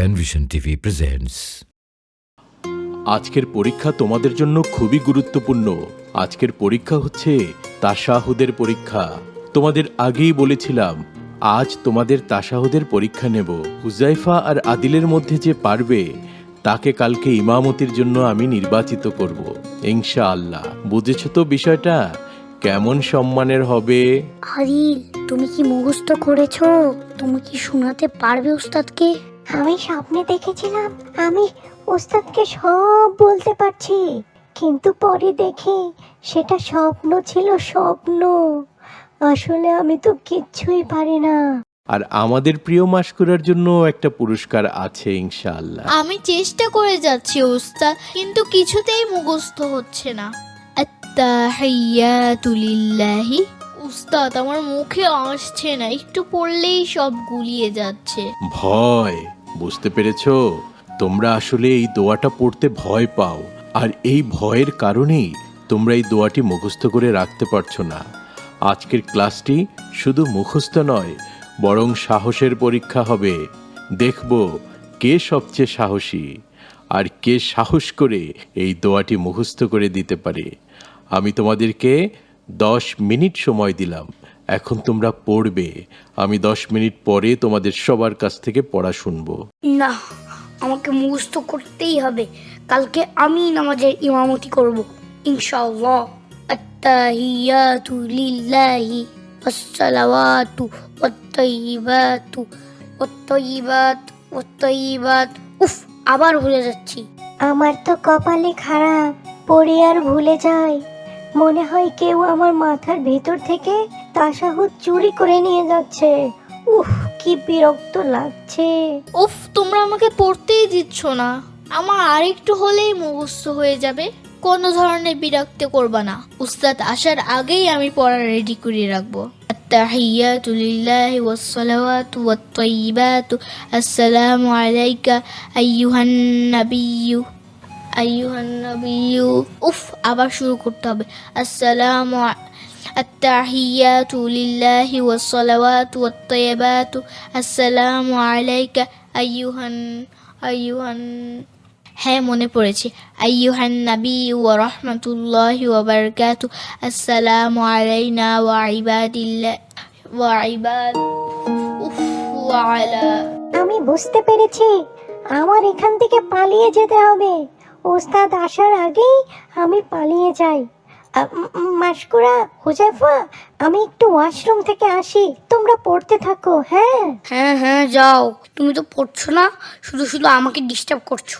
Penvision TV presents. আজকের পরীক্ষা তোমাদের জন্য খুবই গুরুত্বপূর্ণ। আজকের পরীক্ষা হচ্ছে তাসাহুদের পরীক্ষা। তোমাদের আগেই বলেছিলাম আজ তোমাদের তাসাহুদের পরীক্ষা নেব। হুজাইফা আর আদিলের মধ্যে যে পারবে তাকে কালকে ইমামতির জন্য আমি নির্বাচিত করব ইনশা আল্লাহ বুঝেছ তো বিষয়টা? কেমন সম্মানের হবে? আদিল তুমি কি মুখস্থ করেছ? তুমি কি শোনাতে পারবে উস্তাদকে? আমি স্বপ্নে দেখেছিলাম আমি ওস্তাদকে সব বলতে পারছি। কিন্তু পরে দেখি সেটা স্বপ্ন ছিল স্বপ্ন। আসলে আমি তো কিচ্ছুই পারি না। আর আমাদের প্রিয় মাস্কুরার জন্য একটা পুরস্কার আছে ইনশাআল্লাহ। আমি চেষ্টা করে যাচ্ছি ওস্তাদ কিন্তু কিছুতেই মুখস্থ হচ্ছে না। আত্তাহিয়াতু লিল্লাহি উস্তাদ আমার মুখে আসছে না একটু পড়লেই সব গুলিয়ে যাচ্ছে। ভয়। বুঝতে পেরেছ? তোমরা আসলে এই দোয়াটা পড়তে ভয় পাও। আর এই ভয়ের কারণেই তোমরা এই দোয়াটি মুখস্থ করে রাখতে পারছ না। আজকের ক্লাসটি শুধু মুখস্থ নয়, বরং সাহসের পরীক্ষা হবে। দেখব কে সবচেয়ে সাহসী আর কে সাহস করে এই দোয়াটি মুখস্থ করে দিতে পারে। আমি তোমাদেরকে দশ মিনিট সময় দিলাম। এখন তোমরা পড়বে। আমি দশ মিনিট পরে তোমাদের সবার কাছ থেকে পড়া শুনব। না আমাকে মুখস্থ করতেই হবে। কালকে আমি নামাজের ইমামতি করব। ইনশাআল্লাহ। আত্তাহিয়াতু লিল্লাহি আসসালাওয়াতু ওয়াত-তাইয়িবাতু ওয়াত-তাইয়িবাত ওয়াত-তাইয়িবাত উফ আবার ভুলে যাচ্ছি। আমার তো কপালে খারাপ পড়ে আর ভুলে যাই। মনে হয় কেউ আমার মাথার ভেতর থেকে তাসাহুদ চুরি করে নিয়ে যাচ্ছে উফ কি বিরক্ত লাগছে উফ তোমরা আমাকে পড়তেই দিচ্ছ না আমার আরেকটু হলেই মুখস্থ হয়ে যাবে কোনো ধরনের বিরক্ত করবা না উস্তাদ আসার আগেই আমি পড়া রেডি করে রাখবো التحيات لله والصلوات والطيبات السلام عليك أيها النبي أيها النبي উফ আবার শুরু করতে হবে আসসালামু আ- التحيات لله والصلوات والطيبات السلام عليك أيها ال- أيها ال- হ্যাঁ মনে পড়েছে আইয়ুহান নবী ওয়া রাহমাতুল্লাহি ওয়া বারাকাতু আসসালামু আলাইনা ওয়া ইবাদিল্লাহ ওয়া ইবাদ উফ ওয়া আলা আমি বুঝতে পেরেছি আমার এখান থেকে পালিয়ে যেতে হবে ওস্তাদ আসার আগেই আমি পালিয়ে যাই মাসকুরা হুজাইফা আমি একটু ওয়াশরুম থেকে আসি। তোমরা পড়তে থাকো হ্যাঁ? হ্যাঁ হ্যাঁ যাও। তুমি তো পড়ছো না? শুধু শুধু আমাকে ডিস্টার্ব করছ।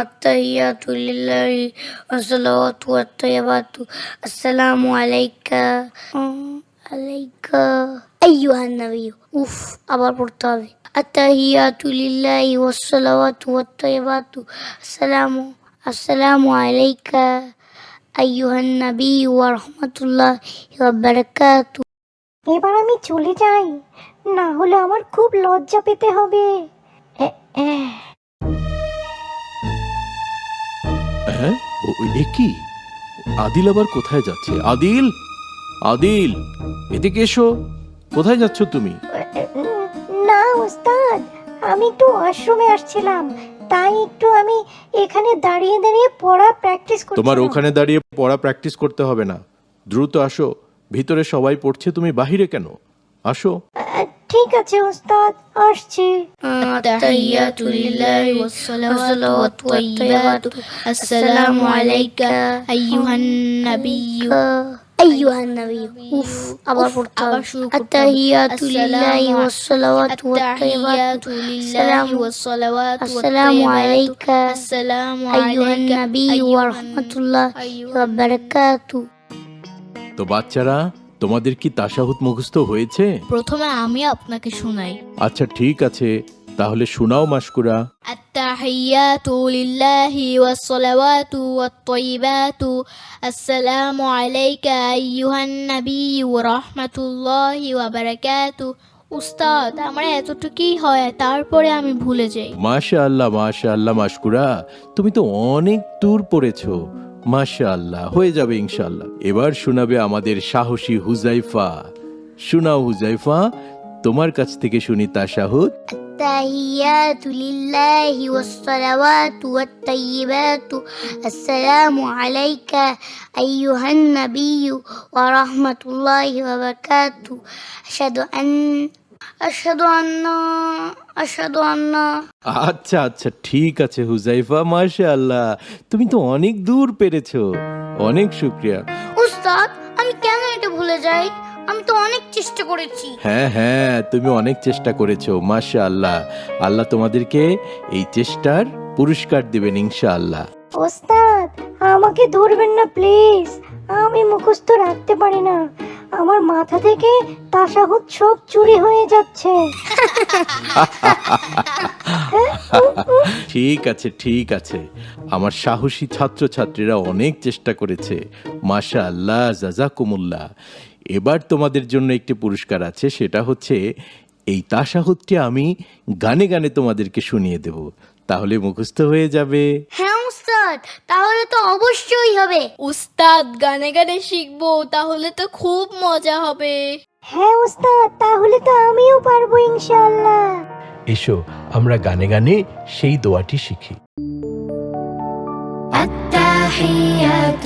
আত্তাহিয়াতু লিল্লাহি আসসালাওয়াতু ওয়াত-তাইয়িবাতু। আসসালামু আলাইকা। আলাইকা। আইয়ুহান নবী। উফ আবার পড়তে হবে। আত্তাহিয়াতু লিল্লাহি ওয়াসসালাওয়াতু ওয়াত-তাইয়িবাতু। আসসালামু আসসালামু আলাইকা। আইয়ুহান নবী ওয়া রাহমাতুল্লাহি ওয়া বারাকাতু এবার আমি চলে যাই। না হলে আমার খুব লজ্জা পেতে হবে। হ্যাঁ? এ কি? আদিল আবার কোথায় যাচ্ছে? আদিল? আদিল এদিকে এসো। কোথায় যাচ্ছ তুমি? না ওস্তাদ আমি একটু ওয়াশরুমে আসছিলাম। তাই একটু আমি এখানে দাঁড়িয়ে দাঁড়িয়ে পড়া প্র্যাকটিস করছি তোমার ওখানে দাঁড়িয়ে পড়া প্র্যাকটিস করতে হবে না। দ্রুত আসো। ভিতরে সবাই পড়ছে তুমি বাহিরে কেন? আসো। ঠিক আছে ওস্তাদ আসছি। আসসালামু আলাইকা আইয়ুহান أيها النبي আইয়ুহান নবী উফ আবার উফ, পড়তে আবার হবে শুরু করতে হবে। আত্তাহিয়াতু লিল্লাহি আসসালামু ওয়াসসালাওয়াতু التحيات ওয়াত-তাইয়িবাতু لله والصلوات السلام عليك والطيبات السلام أيها عليك النبي أيها ورحمة الله أيها وبركاته তো বাচ্চারা তোমাদের কি তাসাহুদ মুখস্থ হয়েছে প্রথমে আমি আপনাকে শোনাই আচ্ছা ঠিক আছে তাহলে শোনাও মাসকুরা التحيات لله والصلوات والطيبات السلام عليك أيها النبي ورحمة الله وبركاته উস্তাদ আমার এতটুকুই হয় তারপরে আমি ভুলে যাই মাশা আল্লাহ মাশা আল্লাহ মাসকুরা তুমি তো অনেক দূর পড়েছো মাশা আল্লাহ হয়ে যাবে ইনশাল্লাহ এবার শোনাবে আমাদের সাহসী হুজাইফা শোনাও হুজাইফা তোমার কাছ থেকে শুনি তাসাহুদ التحيات لله والصلوات والطيبات السلام عليك أيها النبي ورحمة الله وبركاته أشهد أن أشهد أن أشهد أن আচ্ছা আচ্ছা ঠিক আছে হুজাইফা মাশাআল্লাহ তুমি তো অনেক দূর পেরেছো অনেক শুক্রিয়া উস্তাদ আমি কেন এটা ভুলে যাই আমি তো অনেক চেষ্টা করেছি। হ্যাঁ হ্যাঁ তুমি অনেক চেষ্টা করেছ মাশা আল্লাহ আল্লাহ তোমাদেরকে এই চেষ্টার পুরস্কার দিবেন ইনশাআল্লাহ। ওস্তাদ আমাকে ধরবেন না প্লিজ। আমি মুখস্থ রাখতে পারি না। আমার মাথা থেকে তাসাহুদ সব চুরি হয়ে যাচ্ছে। ঠিক আছে ঠিক আছে। আমার সাহসী ছাত্রছাত্রীরা অনেক চেষ্টা করেছে। মাশা আল্লাহ জাজাকুমুল্লাহ এবার তোমাদের জন্য একটি পুরস্কার আছে সেটা হচ্ছে এই তাসাহুদটি আমি গানে গানে তোমাদেরকে শুনিয়ে দেব তাহলে মুখস্থ হয়ে যাবে হ্যাঁ উস্তাদ তাহলে তো অবশ্যই হবে উস্তাদ গানে গানে শিখবো তাহলে তো খুব মজা হবে হ্যাঁ ওস্তাদ তাহলে তো আমিও পারবো ইনশাআল্লাহ এসো আমরা গানে গানে সেই দোয়াটি শিখি التحيات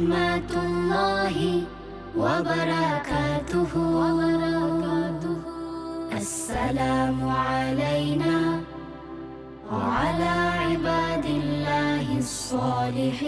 ورحمة الله وبركاته. السلام علينا وعلى عباد الله الصالحين.